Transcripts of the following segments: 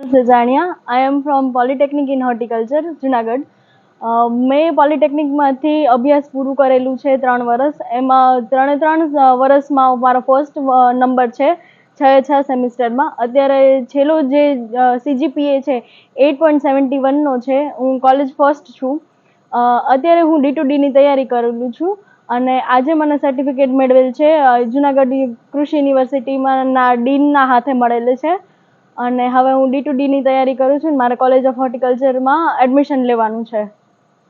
Sajaniya I am from polytechnic in horticulture Junagadh મેં પોલિટેકનિકમાંથી અભ્યાસ પૂરું કરેલું છે ત્રણ વર્ષ એમાં ત્રણે ત્રણ વર્ષમાં મારો ફર્સ્ટ નંબર છે છ છ સેમિસ્ટરમાં. અત્યારે છેલ્લો જે સીજીપીએ છે એટ પોઈન્ટ સેવન્ટી વનનો છે. હું કોલેજ ફર્સ્ટ છું. અત્યારે હું ડી ટુ ડીની તૈયારી કરેલું છું અને આજે મને સર્ટિફિકેટ મેળવેલ છે. જુનાગઢ કૃષિ યુનિવર્સિટીમાં ડીનના હાથે મળેલ છે. અને હવે હું ડી ટુ ડીની તૈયારી કરું છું મારે કોલેજ ઓફ હોર્ટિકલ્ચરમાં એડમિશન લેવાનું છે.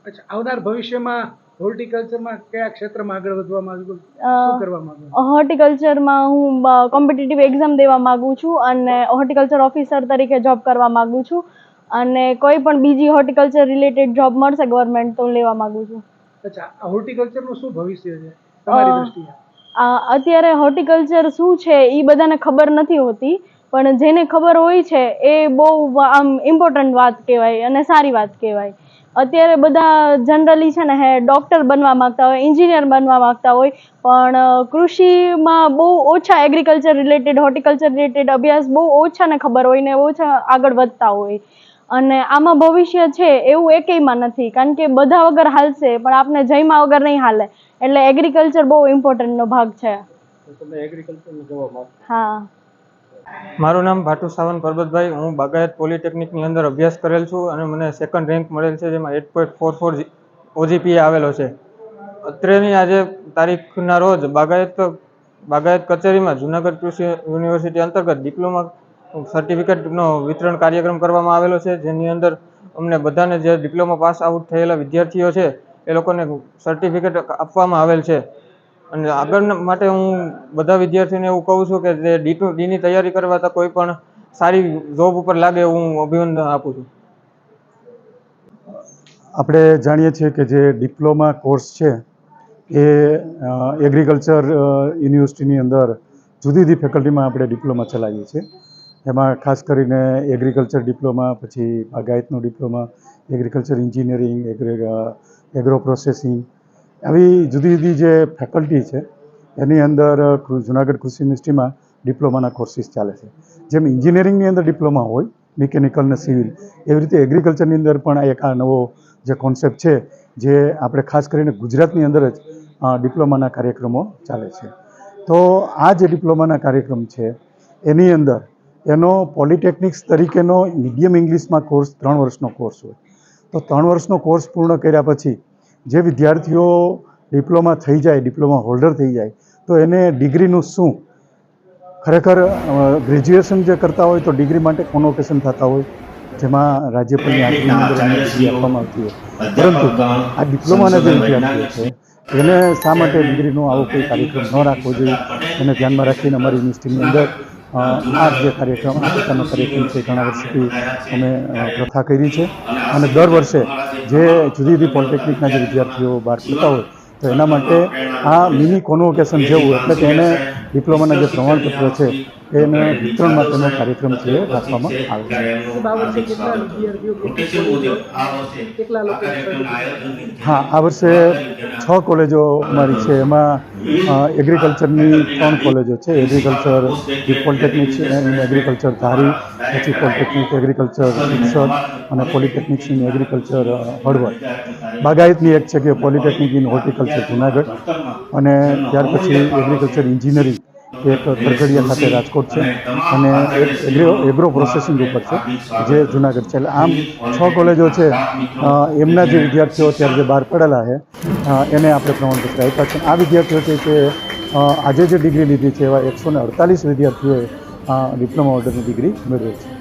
અચ્છા આવનાર ભવિષ્યમાં હોર્ટિકલ્ચરમાં કયા ક્ષેત્રમાં આગળ વધવા માંગુ શું કરવા માંગો હોર્ટિકલ્ચરમાં હું કોમ્પિટિટિવ એક્ઝામ દેવા માગું છું અને હોર્ટિકલ્ચર ઓફિસર તરીકે જોબ કરવા માગું છું અને કોઈ પણ બીજી હોર્ટિકલ્ચર રિલેટેડ જોબ મળશે ગવર્મેન્ટ તો લેવા માંગુ છું. અચ્છા હોર્ટિકલ્ચરનું શું ભવિષ્ય છે? તમારી દ્રષ્ટિએ. આ અત્યારે હોર્ટિકલ્ચર શું છે એ બધાને ખબર નથી હોતી પણ જેને ખબર હોય છે એ બહુ આમ ઇમ્પોર્ટન્ટ વાત કહેવાય અને સારી વાત કહેવાય. અત્યારે બધા જનરલી છે ને હે ડૉક્ટર બનવા માંગતા હોય એન્જિનિયર બનવા માંગતા હોય પણ કૃષિમાં બહુ ઓછા એગ્રીકલ્ચર રિલેટેડ હોર્ટિકલ્ચર રિલેટેડ અભ્યાસ બહુ ઓછાને ખબર હોય ને ઓછા આગળ વધતા હોય. અને આમાં ભવિષ્ય છે એવું એકેયમાં નથી કારણ કે બધા વગર હાલશે પણ આપણે જયમાં વગર નહીં હાલે. એટલે એગ્રીકલ્ચર બહુ ઇમ્પોર્ટન્ટનો ભાગ છે. હા. મારું નામ ભાટુ સાવંત પરબતભાઈ. હું બાગાયત પોલિટેકનિકની અંદર અભ્યાસ કરેલ છું અને મને સેકન્ડ રેન્ક મળેલ છે, જેમાં eight point four four OGPA આવેલો છે. અત્રેની આજે તારીખના રોજ બાગાયત બાગાયત કચેરીમાં જુનાગઢ કૃષિ યુનિવર્સિટી અંતર્ગત ડિપ્લોમા સર્ટિફિકેટનો વિતરણ કાર્યક્રમ કરવામાં આવેલો છે, જેની અંદર અમને બધાને જે ડિપ્લોમા પાસ આઉટ થયેલા વિદ્યાર્થીઓ છે, એ લોકોને સર્ટિફિકેટ આપવામાં આવેલ છે. અને આગળ માટે હું બધા વિદ્યાર્થીઓને એવું કહું છું કે જે ડી ટુ ડીની તૈયારી કરવા તો કોઈ પણ સારી જોબ ઉપર લાગે હું અભિનંદન આપું છું. આપણે જાણીએ છીએ કે જે ડિપ્લોમા કોર્સ છે એ એગ્રીકલ્ચર યુનિવર્સિટીની અંદર જુદી જુદી ફેકલ્ટીમાં આપણે ડિપ્લોમા ચલાવીએ છીએ. એમાં ખાસ કરીને એગ્રીકલ્ચર ડિપ્લોમા, પછી બાગાયતનું diploma agriculture engineering agro processing આવી જુદી જુદી જે ફેકલ્ટી છે, એની અંદર જુનાગઢ કૃષિ યુનિવર્સિટીમાં ડિપ્લોમાના કોર્સિસ ચાલે છે. જેમ ઇન્જિનિયરિંગની અંદર ડિપ્લોમા હોય મિકેનિકલ ને સિવિલ એવી રીતે એગ્રીકલ્ચરની અંદર પણ એક આ નવો જે કોન્સેપ્ટ છે, જે આપણે ખાસ કરીને ગુજરાતની અંદર જ ડિપ્લોમાના કાર્યક્રમો ચાલે છે. તો આ જે ડિપ્લોમાના કાર્યક્રમ છે, એની અંદર એનો પોલિટેકનિક્સ તરીકેનો મીડિયમ ઇંગ્લિશમાં કોર્સ ત્રણ વર્ષનો કોર્સ હોય. તો ત્રણ વર્ષનો કોર્સ પૂર્ણ કર્યા પછી જે વિદ્યાર્થીઓ ડિપ્લોમા થઈ જાય ડિપ્લોમા હોલ્ડર થઈ જાય તો એને ડિગ્રીનું શું? ખરેખર ગ્રેજ્યુએશન જે કરતા હોય તો ડિગ્રી માટે કોનોકેશન થતા હોય જેમાં રાજ્યપાલની અંદર આપવામાં આવતી હોય. પરંતુ આ ડિપ્લોમાના જે વિદ્યાર્થીઓ છે એને શા માટે ડિગ્રીનો આવો કોઈ કાર્યક્રમ ન રાખવો જોઈએ? એને ધ્યાનમાં રાખીને અમારી યુનિવર્સિટીની અંદર આ જે કાર્યક્રમ આ પ્રકારનો કાર્યક્રમ છે ઘણા વર્ષથી અમે પ્રથા કરી છે. અને દર વર્ષે જે જુદી જુદી પોલિટેકનિકના જે વિદ્યાર્થીઓ બહાર પડતા હોય, તો એના માટે આ મિની કોન્વોકેશન જેવું, એટલે કે એને ડિપ્લોમાના જે પ્રમાણપત્ર છે એને વિતરણ માટેનો કાર્યક્રમ છે રાખવામાં આવે છે આ વર્ષે કેટલા વિદ્યાર્થીઓ કેટલી કેટલા લોકો હા આ વર્ષે છ કોલેજો અમારી છે. એમાં એગ્રીકલ્ચરની ત્રણ કોલેજો છે. Agriculture polytechnic and agriculture Dhari પછી પોલિટેકનિક એગ્રીકલ્ચર શિક્ષક અને પોલિટેકનિક્સ ઇન એગ્રીકલ્ચર હળવદ. બાગાયતની એક છે કે પોલિટેકનિક ઇન હોર્ટિકલ્ચર જુનાગઢ અને ત્યાર પછી એગ્રીકલ્ચર એન્જિનિયરિંગ એક કરગડિયા ખાતે રાજકોટ છે અને એક એગ્રો એગ્રો પ્રોસેસિંગ ઉપર છે જે જુનાગઢ છે. એટલે આમ છ કોલેજો છે એમના જે વિદ્યાર્થીઓ અત્યારે જે બહાર પડેલા છે એને આપણે પ્રમાણપત્ર આપ્યા છે. આ વિદ્યાર્થીઓ છે કે આજે જે ડિગ્રી લીધી છે એવા એકસો ને અડતાલીસ વિદ્યાર્થીઓએ ડિપ્લોમા ઓર્ડરની ડિગ્રી મેળવી છે.